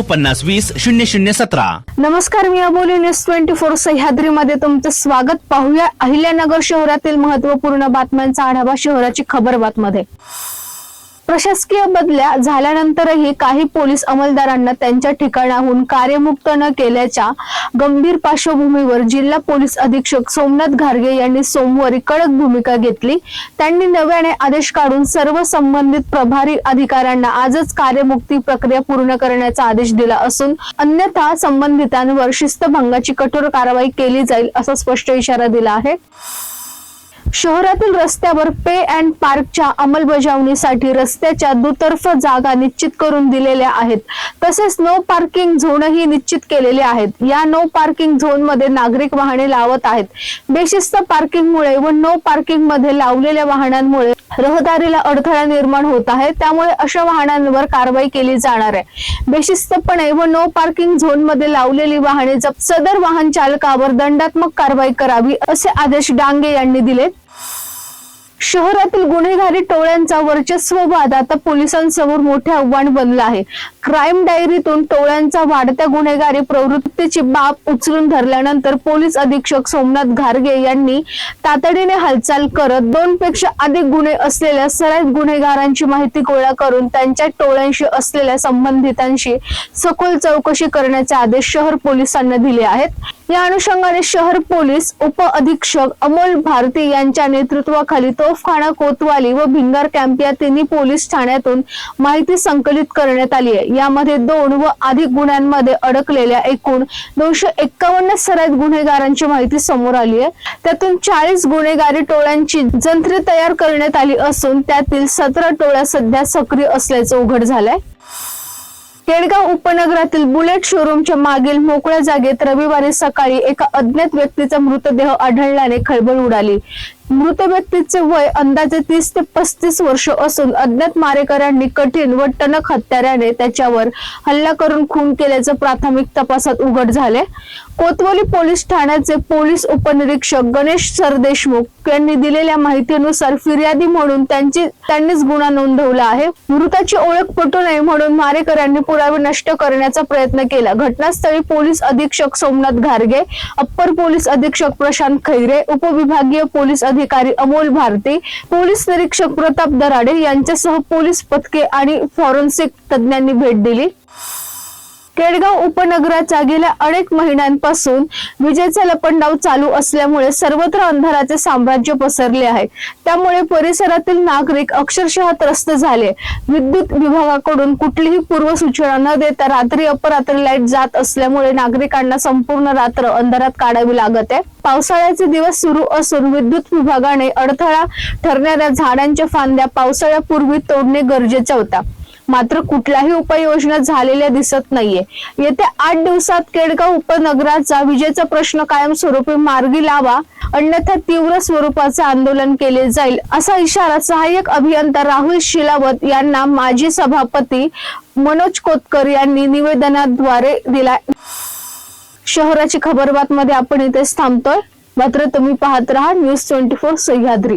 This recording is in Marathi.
पन्नास वीस शून्य शून्य सतरा. नमस्कार मी अबोली न्यूज ट्वेंटी फोर सह्याद्रीमध्ये तुमचं स्वागत. पाहूया अहिल्यानगर शहरातील महत्त्वपूर्ण बातम्यांचा आढावा शहराची खबर बातमध्ये. प्रशासकीय बदल्या झाल्यानंतरही काही पोलीस अंमलदारांना त्यांच्या ठिकाणाहून कार्यमुक्त न केल्याच्या गंभीर पार्श्वभूमीवर जिल्हा पोलीस अधीक्षक सोमनाथ घारगे यांनी सोमवारी कडक भूमिका घेतली. त्यांनी नव्याने आदेश काढून सर्व संबंधित प्रभारी अधिकाऱ्यांना आजच कार्यमुक्ती प्रक्रिया पूर्ण करण्याचा आदेश दिला असून अन्यथा संबंधितांवर शिस्तभंगाची कठोर कारवाई केली जाईल असा स्पष्ट इशारा दिला आहे. शहरातील रस्त्यावर पे अँड पार्कच्या अंमलबजावणीसाठी रस्त्याच्या दुतर्फ जागा निश्चित करून दिलेल्या आहेत. तसेच नो पार्किंग झोनही निश्चित केलेले आहेत. या नो पार्किंग झोनमध्ये नागरिक वाहने लावत आहेत. बेशिस्त पार्किंगमुळे व नो पार्किंगमध्ये लावलेल्या वाहनांमुळे रहदारीला अडथळा निर्माण होत आहे. त्यामुळे अशा वाहनांवर कारवाई केली जाणार आहे. बेशिस्तपणे व नो पार्किंग झोनमध्ये लावलेली वाहने जप सदर वाहन चालकावर दंडात्मक कारवाई करावी असे आदेश डांगे यांनी दिलेत. शहरातील गुन्हेगारी टोळ्यांचा वर्चस्ववाद आता पोलिसांसमोर मोठे आव्हान बनलं आहे. क्राईम डायरीतून टोळ्यांचा वाढत्या गुन्हेगारी प्रवृत्तीची बाब उचलून धरल्यानंतर पोलीस अधीक्षक सोमनाथ घारगे यांनी तातडीने हालचाल करत दोन पेक्षा अधिक गुन्हे असलेल्या सराईत गुन्हेगारांची माहिती गोळा करून त्यांच्या टोळ्यांशी असलेल्या संबंधितांशी सखोल चौकशी करण्याचे आदेश शहर पोलिसांना दिले आहेत. या अनुषंगाने शहर पोलीस उप अधीक्षक अमोल भारती यांच्या नेतृत्वाखाली तोफखाना कोतवाली व भिंगार कॅम्प या तिन्ही पोलीस ठाण्यातून माहिती संकलित करण्यात आली आहे. यामध्ये दोन व अधिक गुन्ह्यांमध्ये अडकलेल्या एकूण दोनशे एक्कावन्न सराईत गुन्हेगारांची माहिती समोर आली आहे. त्यातून चाळीस गुन्हेगारी टोळ्यांची जंत्री तयार करण्यात आली असून त्यातील सतरा टोळ्या सध्या सक्रिय असल्याचं उघड झालंय. केडगाव उपनगरातील बुलेट शोरूमच्या मागील मोकळ्या जागेत रविवारी सकाळी एका अज्ञात व्यक्तीचा मृतदेह आढळल्याने खळबळ उडाली. मृत व्यक्तीचे वय अंदाजे तीस ते पस्तीस वर्ष असून अज्ञात मारेकऱ्यांनी कठीण व टणक हत्याराने त्याच्यावर हल्ला करून खून केल्याचं प्राथमिक तपासात उघड झाले. कोतवाली पोलीस ठाण्याचे पोलीस उपनिरीक्षक गणेश सरदेशमुख यांनी दिलेल्या माहितीनुसार फिर्यादी म्हणून त्यांची त्यांनीच गुन्हा नोंदवला आहे. मृताची ओळख पटू नये म्हणून मारेकऱ्यांनी पुरावे नष्ट करण्याचा प्रयत्न केला. घटनास्थळी पोलीस अधीक्षक सोमनाथ घारगे अप्पर पोलीस अधीक्षक प्रशांत खैरे उपविभागीय पोलीस अधिकारी अमोल भारती पोलीस निरीक्षक प्रताप दराडे यांच्यासह पोलीस पथके आणि फॉरेन्सिक तज्ज्ञांनी भेट दिली. केडगाव उपनगराचा गेल्या अनेक महिन्यांपासून विजेचा लपंडाव चालू असल्यामुळे सर्वत्र अंधाराचे साम्राज्य पसरले आहे. त्यामुळे परिसरातील नागरिक अक्षरशः त्रस्त झाले. विद्युत विभागाकडून कुठलीही पूर्वसूचना न देता रात्री अपरात्री लाइट जात असल्यामुळे नागरिकांना संपूर्ण रात्र अंधारात काढावी लागत आहे. पावसाळ्याचे दिवस सुरू असून विद्युत विभागाने अडथळा ठरणाऱ्या झाडांच्या फांद्या पावसाळ्यापूर्वी तोडणे गरजेचा होता. मात्र कुठल्याही उपाययोजना झालेल्या दिसत नाहीये. येत्या आठ दिवसात केडगाव उपनगराचा विजेचा प्रश्न कायमस्वरूपी मार्गी लावा अन्यथा तीव्र स्वरूपाचे आंदोलन केले जाईल असा इशारा सहाय्यक अभियंता राहुल शिलावत यांना माजी सभापती मनोज कोतकर यांनी निवेदनाद्वारे दिला शहराची खबरबात मध्ये आपण इथेच थांबतोय. मात्र तुम्ही पाहत राहा न्यूज ट्वेंटी फोर सह्याद्री.